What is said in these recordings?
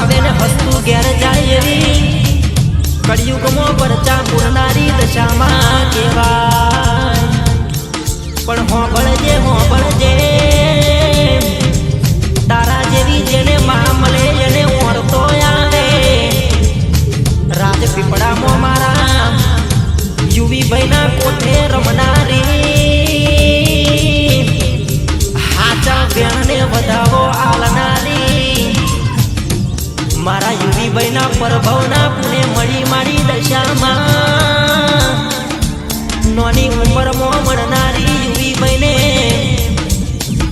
આવે ને હસ્તું ઘેર જાય એવી કળિયુગમાં પરચા પૂરનારી દશામાં કેવાય પણ હોંભળજે મારા યુવી ભાઈના પરભવના પુણે મળી મારી દશામાં. નોની ઉંમરમાં મળનારી યુવી ભાઈને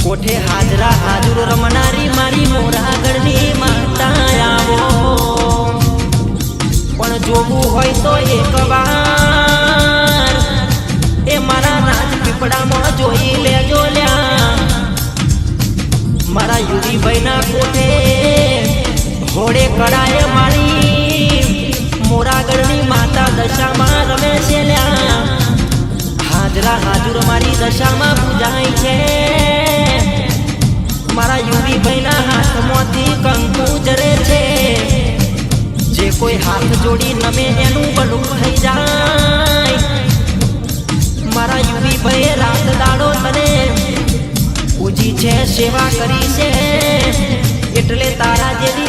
કોઠે હાજરા હાજર રમનારી મારી મોરાગઢની માતા આવો પણ જોવું હોય તો એક વાર હાજરા હાજુર મારી દશામાં પૂજાય છે. મારા યુવી ભાઈના હાથમાંથી કંકુ જરે છે. જે કોઈ હાથ જોડી નમે એનું બલું થઈ જાય. મારા યુવી ભાઈ રાત દાડો તને પૂજી છે, સેવા કરી છે. એટલે તારા જેવી